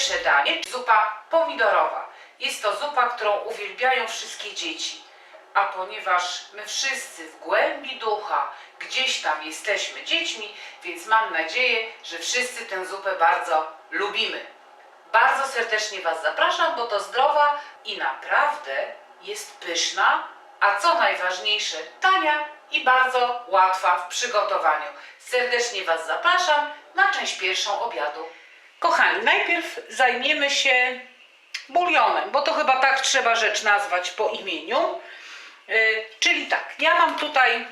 pierwsze danie, zupa pomidorowa. Jest to zupa, którą uwielbiają wszystkie dzieci. A ponieważ my wszyscy w głębi ducha gdzieś tam jesteśmy dziećmi, więc mam nadzieję, że wszyscy tę zupę bardzo lubimy. Bardzo serdecznie Was zapraszam, bo to zdrowa i naprawdę jest pyszna, a co najważniejsze, tania i bardzo łatwa w przygotowaniu. Serdecznie Was zapraszam na część pierwszą obiadu. Kochani, najpierw zajmiemy się bulionem, bo to chyba tak trzeba rzecz nazwać po imieniu. Yy, czyli tak, ja mam tutaj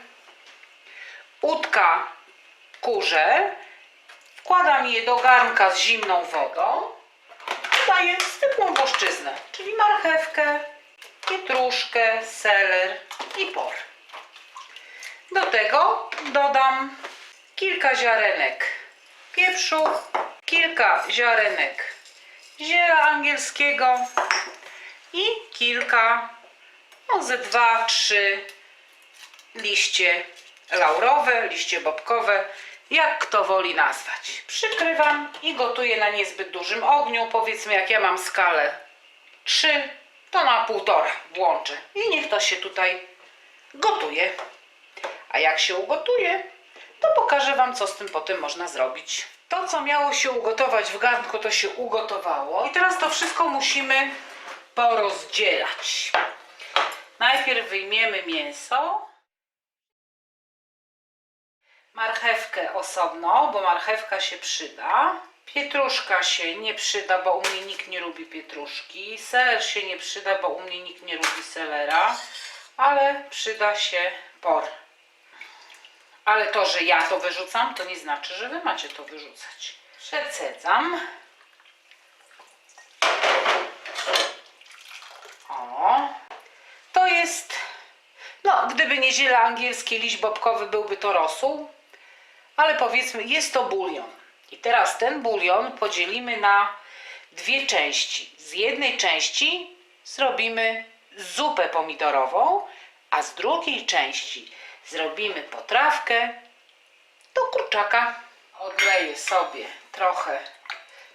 udka kurze, wkładam je do garnka z zimną wodą, dodaję zwykłą włoszczyznę, czyli marchewkę, pietruszkę, seler i por. Do tego dodam kilka ziarenek pieprzu, kilka ziarenek ziela angielskiego i kilka, no ze dwa, trzy liście laurowe, liście bobkowe, jak kto woli nazwać. Przykrywam i gotuję na niezbyt dużym ogniu. Powiedzmy, jak ja mam skalę 3, to na półtora włączę. I niech to się tutaj gotuje. A jak się ugotuje, to pokażę Wam, co z tym potem można zrobić. To, co miało się ugotować w garnku, to się ugotowało. I teraz to wszystko musimy porozdzielać. Najpierw wyjmiemy mięso. Marchewkę osobno, bo marchewka się przyda. Pietruszka się nie przyda, bo u mnie nikt nie lubi pietruszki. Seler się nie przyda, bo u mnie nikt nie lubi selera. Ale przyda się por. Ale to, że ja to wyrzucam, to nie znaczy, że wy macie to wyrzucać. Przecedzam. O. To jest, no gdyby nie ziele angielskie, liść bobkowy byłby to rosół. Ale powiedzmy, jest to bulion. I teraz ten bulion podzielimy na dwie części. Z jednej części zrobimy zupę pomidorową, a z drugiej części zrobimy potrawkę do kurczaka. Odleję sobie trochę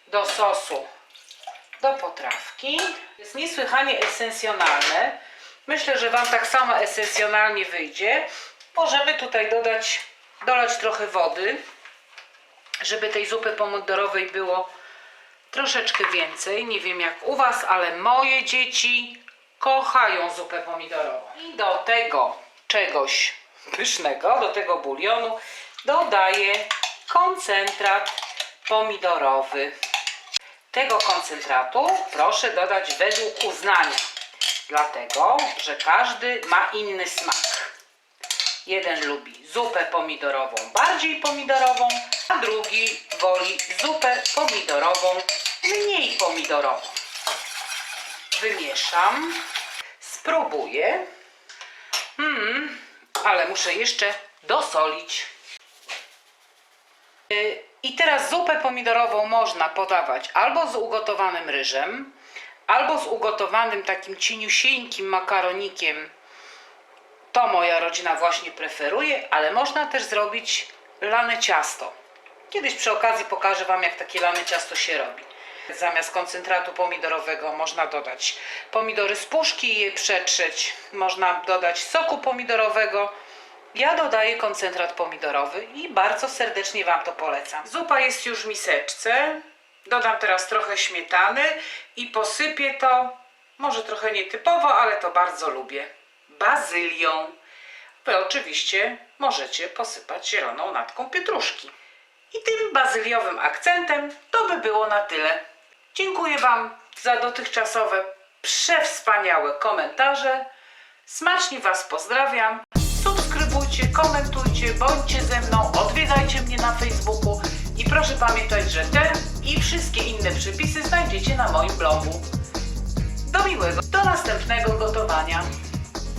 do sosu do potrawki. Jest niesłychanie esencjonalne. Myślę, że Wam tak samo esencjonalnie wyjdzie. Możemy tutaj dodać, dolać trochę wody, żeby tej zupy pomidorowej było troszeczkę więcej. Nie wiem jak u Was, ale moje dzieci kochają zupę pomidorową. I do tego czegoś pysznego, do tego bulionu dodaję koncentrat pomidorowy. Tego koncentratu proszę dodać według uznania, dlatego że każdy ma inny smak. Jeden lubi zupę pomidorową bardziej pomidorową, a drugi woli zupę pomidorową mniej pomidorową. Wymieszam, spróbuję. Hmm, ale muszę jeszcze dosolić. Y, I teraz zupę pomidorową można podawać albo z ugotowanym ryżem, albo z ugotowanym takim cieniusieńkim makaronikiem. To moja rodzina właśnie preferuje, ale można też zrobić lane ciasto. Kiedyś przy okazji pokażę Wam, jak takie lane ciasto się robi. Zamiast koncentratu pomidorowego można dodać pomidory z puszki i je przetrzeć. Można dodać soku pomidorowego. Ja dodaję koncentrat pomidorowy i bardzo serdecznie Wam to polecam. Zupa jest już w miseczce. Dodam teraz trochę śmietany i posypię to, może trochę nietypowo, ale to bardzo lubię, bazylią. Wy oczywiście możecie posypać zieloną natką pietruszki. I tym bazyliowym akcentem to by było na tyle. Dziękuję Wam za dotychczasowe przewspaniałe komentarze. Smacznie Was pozdrawiam. Subskrybujcie, komentujcie, bądźcie ze mną, odwiedzajcie mnie na Facebooku i proszę pamiętać, że te i wszystkie inne przepisy znajdziecie na moim blogu. Do miłego, do następnego gotowania.